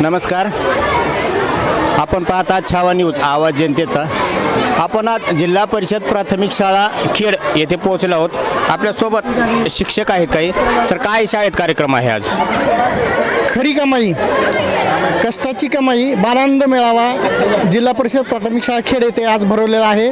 नमस्कार. आपण पाहत आहात छावा न्यूज आवाज जनतेचा. आपण आज जिल्हा परिषद प्राथमिक शाळा खेड येथे पोहोचलो आहोत. आपल्यासोबत शिक्षक आहेत काही. सर काय शाळेत कार्यक्रम आहे आज? खरी कमाई कष्टाची कमाई बालानंद मेळावा जिल्हा परिषद प्राथमिक शाळा खेड येथे आज भरवलेला आहे.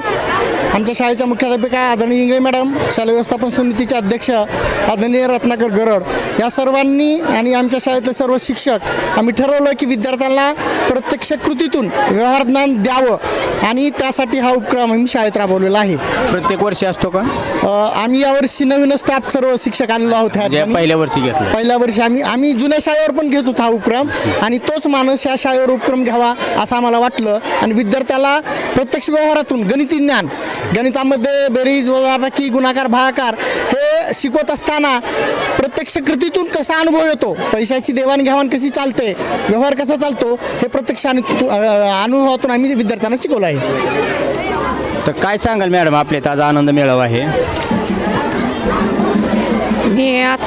आमच्या शाळेच्या मुख्याध्यापिका आदरणीय इंगळे मॅडम शालेय व्यवस्थापन समितीचे अध्यक्ष आदरणीय रत्नाकर गरड या सर्वांनी आणि आमच्या शाळेतले सर्व शिक्षक आम्ही ठरवलं की विद्यार्थ्यांना प्रत्यक्ष कृतीतून व्यवहार ज्ञान द्यावं आणि त्यासाठी हा उपक्रम आम्ही शाळेत राबवलेला आहे. प्रत्येक वर्षी असतो का? आम्ही यावर्षी नवीन स्टाफ सर्व शिक्षक आलेलो आहोत. म्हणजे. पहिल्या वर्षी घेतलं. पहिल्या वर्षी आम्ही आम्ही जुन्या शाळेवर पण घेत होता हा उपक्रम आणि तोच माणूस या शाळेवर उपक्रम घ्यावा असं आम्हाला वाटलं. आणि विद्यार्थ्याला प्रत्यक्ष व्यवहारातून गणिती ज्ञान गणितामध्ये बेरीज वजाबाकी गुणाकार भागाकार हे शिकवत असताना प्रत्यक्ष कृतीतून कसा अनुभव येतो पैशाची देवाणघेवाण कशी चालते व्यवहार कसा चालतो हे प्रत्यक्ष अनुभवातून आम्ही विद्यार्थ्यांना शिकवलं आहे. तर काय सांगाल मॅडम आपल्यात इथं आज आनंद मेळावा आहे? मी आत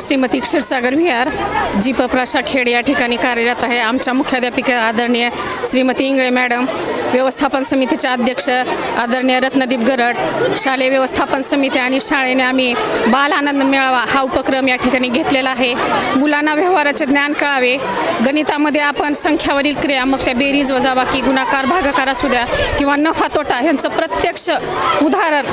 श्रीमती क्षीरसागर विहार जी पप्राशा खेड या ठिकाणी कार्यरत आहे. आमच्या मुख्याध्यापिका आदरणीय श्रीमती इंगळे मॅडम व्यवस्थापन समितीचे अध्यक्ष आदरणीय रत्नदीप गरड शालेय व्यवस्थापन समिती आणि शाळेने आम्ही बाल आनंद मेळावा हा उपक्रम या ठिकाणी घेतलेला आहे. मुलांना व्यवहाराचे ज्ञान कळावे. गणितामध्ये आपण संख्यावरील क्रिया मग त्या बेरीज वजाबाकी गुणाकार भागाकार असू द्या किंवा नफा तोटा यांचं प्रत्यक्ष उदाहरण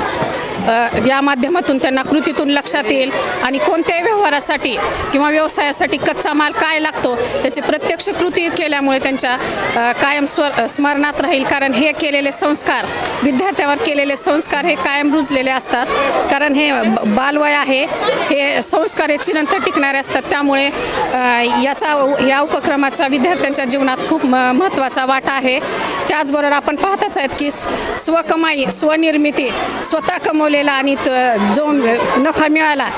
या माध्यमातून त्यांना कृतीतून लक्षात येईल आणि कोणत्याही व्यवहारासाठी किंवा व्यवसायासाठी कच्चा माल काय लागतो याची प्रत्यक्ष कृती केल्यामुळे त्यांच्या कायम स्वर स्मरणात राहील. कारण हे केलेले संस्कार विद्यार्थ्यावर केलेले संस्कार हे कायम रुजलेले असतात. कारण हे ब- बालवय आहे हे संस्कार हे चिरंतर टिकणारे असतात. त्यामुळे याचा या उपक्रमाचा विद्यार्थ्यांच्या जीवनात खूप म महत्त्वाचा वाटा आहे. त्याचबरोबर आपण पाहतच आहेत की स्वकमाई स्वनिर्मिती स्वतः कमवलेला आणि त- जो नफा मिळाला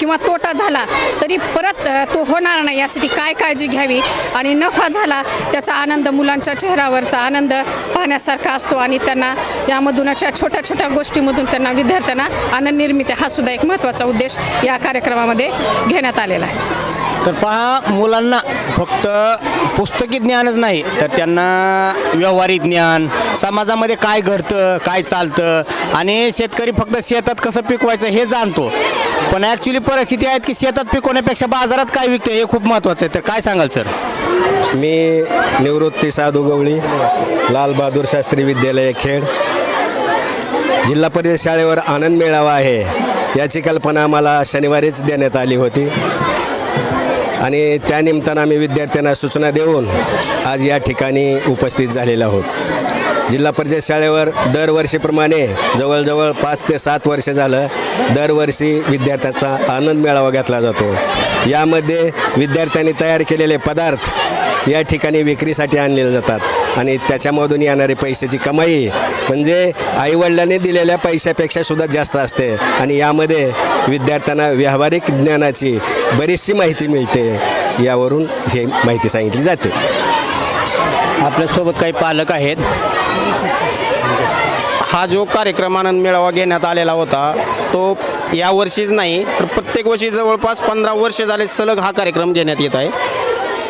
किंवा तोटा झाला तरी परत तो होणार नाही. यासाठी काय काळजी घ्यावी आणि नफा झाला त्याचा आनंद मुलांच्या चेहऱ्यावरचा आनंद पाहण्यासारखा असतो आणि त्यांना यामधून अशा छोट्या छोट्या गोष्टीमधून त्यांना विद्यार्थ्यांना आनंद निर्मिती हा सुद्धा एक महत्त्वाचा उद्देश या कार्यक्रमामध्ये घेण्यात आलेला आहे. तर पहा मुलांना फक्त पुस्तकी ज्ञानच नाही तर त्यांना व्यवहारिक ज्ञान समाजामध्ये काय घडतं काय चालतं आणि शेतकरी फक्त शेतात कसं पिकवायचं हे जाणतो. पण ॲक्च्युली परिस्थिती आहेत की शेतात पिकवण्यापेक्षा बाजारात काय विकतं हे खूप महत्त्वाचं आहे. तर काय सांगाल सर मी निवृत्ती साधू गवळी लालबहादूर शास्त्री विद्यालय खेड. जिल्हा परिषद शाळेवर आनंद मेळावा आहे याची कल्पना मला शनिवारीच देण्यात आली होती. आणि त्यानिमित्तानं आम्ही विद्यार्थ्यांना सूचना देऊन आज या ठिकाणी उपस्थित झालेलो आहोत. जिल्हा परिषद शाळेवर दरवर्षीप्रमाणे जवळजवळ पाच ते सात वर्ष झालं दरवर्षी विद्यार्थ्याचा आनंद मेळावा घेतला जातो. यामध्ये विद्यार्थ्यांनी तयार केलेले पदार्थ या ठिकाणी विक्रीसाठी आणलेले जातात. आणि त्याच्यामधून येणारी पैशाची कमाई म्हणजे आईवडिलांनी दिलेल्या पैशापेक्षा सुद्धा जास्त असते. आणि यामध्ये विद्यार्थ्यांना व्यावहारिक ज्ञानाची बरीचशी माहिती मिळते. यावरून हे माहिती सांगितली जाते. आपल्यासोबत काही पालक आहेत. हा जो कार्यक्रम आनंद मेळावा घेण्यात आलेला होता तो या वर्षीच नाही तर प्रत्येक वर्षी जवळपास पंधरा वर्ष झाले सलग हा कार्यक्रम घेण्यात येत आहे.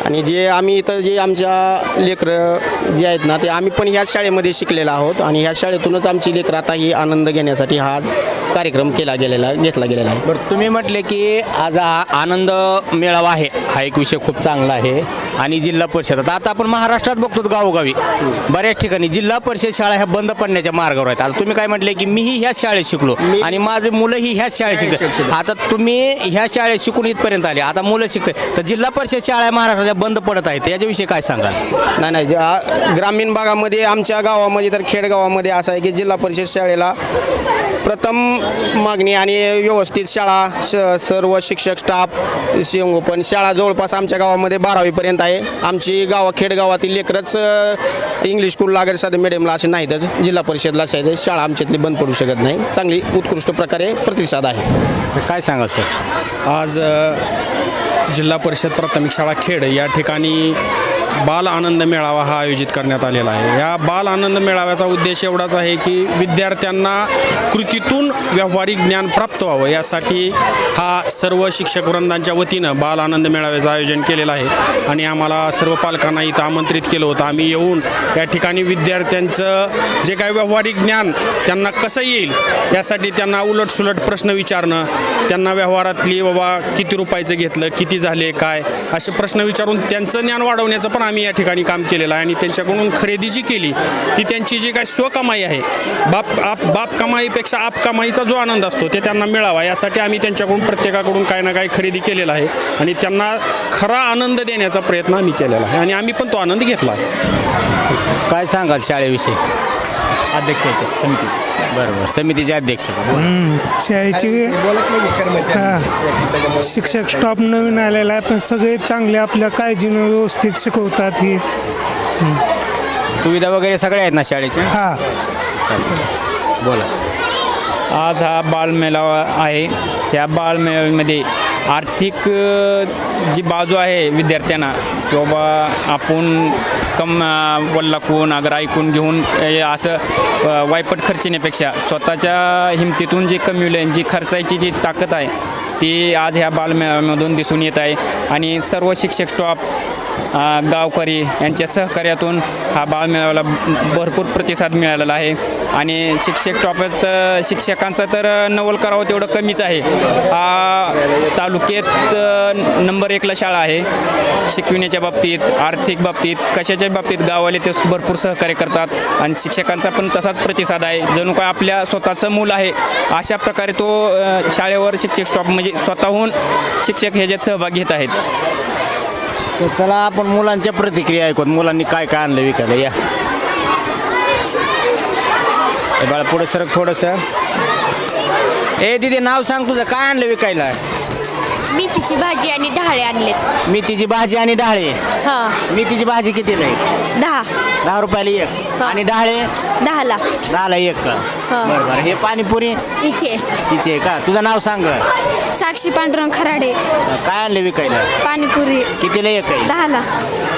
आणि जे आम्ही इथं जे आमच्या लेकरं जे आहेत ना ते आम्ही पण ह्याच शाळेमध्ये शिकलेलो आहोत आणि ह्या शाळेतूनच आमची लेकरं आता ही आनंद घेण्यासाठी हाच कार्यक्रम केला गेलेला घेतला गेलेला आहे. बरं तुम्ही म्हटले की आज हा आनंद मेळावा आहे. हा एक विषय खूप चांगला आहे. आणि जिल्हा परिषद. आता आपण महाराष्ट्रात बघतो गावोगावी. बऱ्याच ठिकाणी जिल्हा परिषद शाळा ह्या बंद पडण्याच्या मार्गावर आहेत. आता तुम्ही काय म्हटले की मीही ह्याच शाळेत शिकलो आणि माझे मुलंही ह्याच शाळेत शिकतात. आता तुम्ही ह्या शाळेत शिकून इथपर्यंत आले. आता मुलं शिकतात. तर जिल्हा परिषद शाळा महाराष्ट्राच्या बंद पडत आहेत. याच्याविषयी काय सांगाल? नाही नाही. ग्रामीण भागामध्ये आमच्या गावामध्ये तर खेडगावामध्ये असं आहे की जिल्हा परिषद शाळेला प्रथम मागणी आणि व्यवस्थित शाळा श सर्व शिक्षक स्टाफ पण शाळा जवळपास आमच्या गावामध्ये बारावीपर्यंत आहे. आमची गावा खेडगावातील लेकरच इंग्लिश स्कूलला वगैरे साधे मिडियमला असे नाहीतच. जिल्हा परिषदला असायचे शाळा आमच्यातली बंद पडू शकत नाही. चांगली उत्कृष्ट प्रकारे प्रतिसाद आहे. काय सांगाल सर? आज जिल्हा परिषद प्राथमिक शाळा खेड या ठिकाणी बाल आनंद मेळावा हा आयोजित करण्यात आलेला आहे. या बाल आनंद मेळाव्याचा उद्देश एवढाच आहे की विद्यार्थ्यांना कृतीतून व्यावहारिक ज्ञान प्राप्त व्हावं. यासाठी हा सर्व शिक्षक वृंदांच्या वतीनं बाल आनंद मेळाव्याचं आयोजन केलेलं आहे. आणि आम्हाला सर्व पालकांना इथं आमंत्रित केलं होतं. आम्ही येऊन या ठिकाणी विद्यार्थ्यांचं जे काही व्यावहारिक ज्ञान त्यांना कसं येईल यासाठी त्यांना उलटसुलट प्रश्न विचारणं त्यांना व्यवहारातली बाबा किती रुपयाचं घेतलं किती झाले काय असे प्रश्न विचारून त्यांचं ज्ञान वाढवण्याचं पण आम्ही या ठिकाणी काम केलेलं आहे आणि त्यांच्याकडून खरेदी जी केली ती त्यांची जी काही स्वकमाई आहे बाप आप बाप कमाईपेक्षा आप कमाईचा जो आनंद असतो ते त्यांना मिळावा यासाठी आम्ही त्यांच्याकडून प्रत्येकाकडून काही ना काही खरेदी केलेला आहे आणि त्यांना खरा आनंद देण्याचा प्रयत्न आम्ही केलेला आहे आणि आम्ही पण तो आनंद घेतला आहे. काय सांगाल शाळेविषयी? अध्यक्ष आहेत समितीचे. बरोबर समितीचे अध्यक्ष. शाळेची हा. शिक्षक स्टॉप नवीन आलेला आहे पण सगळे चांगले आपल्या काळजीनं व्यवस्थित शिकवतात ही. सुविधा वगैरे सगळ्या आहेत ना शाळेच्या? हा. बोला. आज हा बालमेळावा आहे. या बालमेळाव्यामध्ये आर्थिक जी बाजू आहे विद्यार्थ्यांना की बाबा आपण कम अ, वल्लाकून अगर ऐकून घेऊन असं वायपट खर्चिण्यापेक्षा स्वतःच्या हिमतीतून जी कमविले जी खर्चायची जी ताकद आहे ती आज ह्या बालमेळामधून दिसून येत आहे. आणि सर्व शिक्षक स्टॉप गावकरी यांच्या सहकार्यातून हा बालमेळाव्याला भरपूर प्रतिसाद मिळालेला आहे. आणि शिक्षक स्टॉपेज तर शिक्षकांचा तर नवल करावं तेवढं कमीच आहे. हा तालुक्यात नंबर एकला शाळा आहे. शिकविण्याच्या बाबतीत आर्थिक बाबतीत कशाच्या बाबतीत गावाले ते भरपूर सहकार्य करतात आणि शिक्षकांचा पण तसाच प्रतिसाद आहे. जणू काय आपल्या स्वतःचं मूल आहे अशा प्रकारे तो शाळेवर शिक्षक स्टॉप म्हणजे स्वतःहून शिक्षक ह्याच्यात सहभाग घेत आहेत. तर चला आपण मुलांच्या प्रतिक्रिया ऐकून मुलांनी काय काय आणलं विकायला? या. बाळा पुढे सरक थोडंसं. ए दिदी नाव सांग तुझं. काय आणलं विकायला? मेथीची भाजी आणि डहाळे आणलेत. मेथीची भाजी आणि डाळे? हा. मेथीची भाजी कितीला आहे? दहा. दहा रुपयाला एक. आणि डाळे? दहाला. दहाला एक. हा. बरं बरं हे पाणीपुरी? इचे. तिचे आहे का? तुझं नाव सांग. साक्षी पांडुरंग खराडे. काय आणलं विकायला? पाणीपुरी. कितीला एक आहे? दहाला.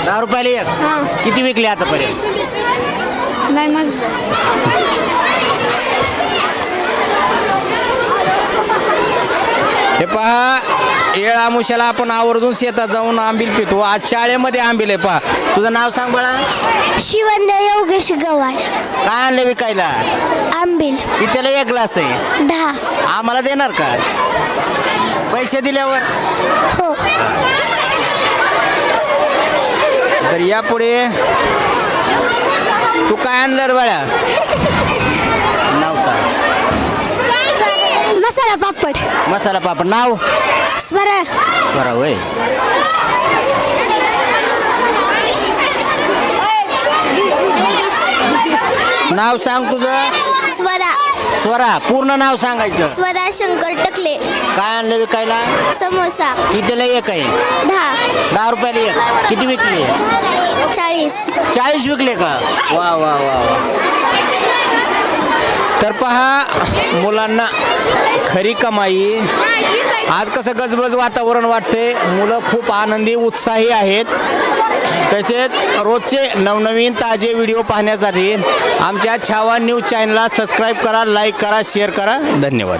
दहा रुपयाला एक? हां. किती विकले आतापर्यंत? नाही मग हे पहा. येळ आमुशाला आपण आवर्जून शेतात जाऊन आंबील पितो. आज शाळेमध्ये आंबील आहे पहा. तुझं नाव सांग बाळा. शिवंद योगेश गवाड काय आणलं विकायला? आंबील. कितीला एक ग्लास आहे? दहा. आम्हाला देणार का? पैसे दिल्यावर? हो. तर यापुढे तू काय आणलं रे बाळा? नाव सांग. मसाला पापड. मसाला पापड. नाव? स्वरा बरं होय. नाव सांग तुझं. स्वरा. स्वरा पूर्ण नाव सांगायचं. स्वरा शंकर टकले. काय आणलं विकायला? समोसा. कितीला एक आहे? दहा. दहा रुपयाला एक. किती विकले? चाळीस. चाळीस विकले का? वा वा वा वा. तर पहा मुलांना खरी कमाई. आज कसं गजबज वातावरण वाटते मुलं खूप आनंदी उत्साही आहेत. तसेच रोजचे नवनवीन ताजे व्हिडिओ पाहण्यासाठी आमच्या छावा न्यूज चॅनलला सबस्क्राईब करा लाईक करा शेअर करा. धन्यवाद.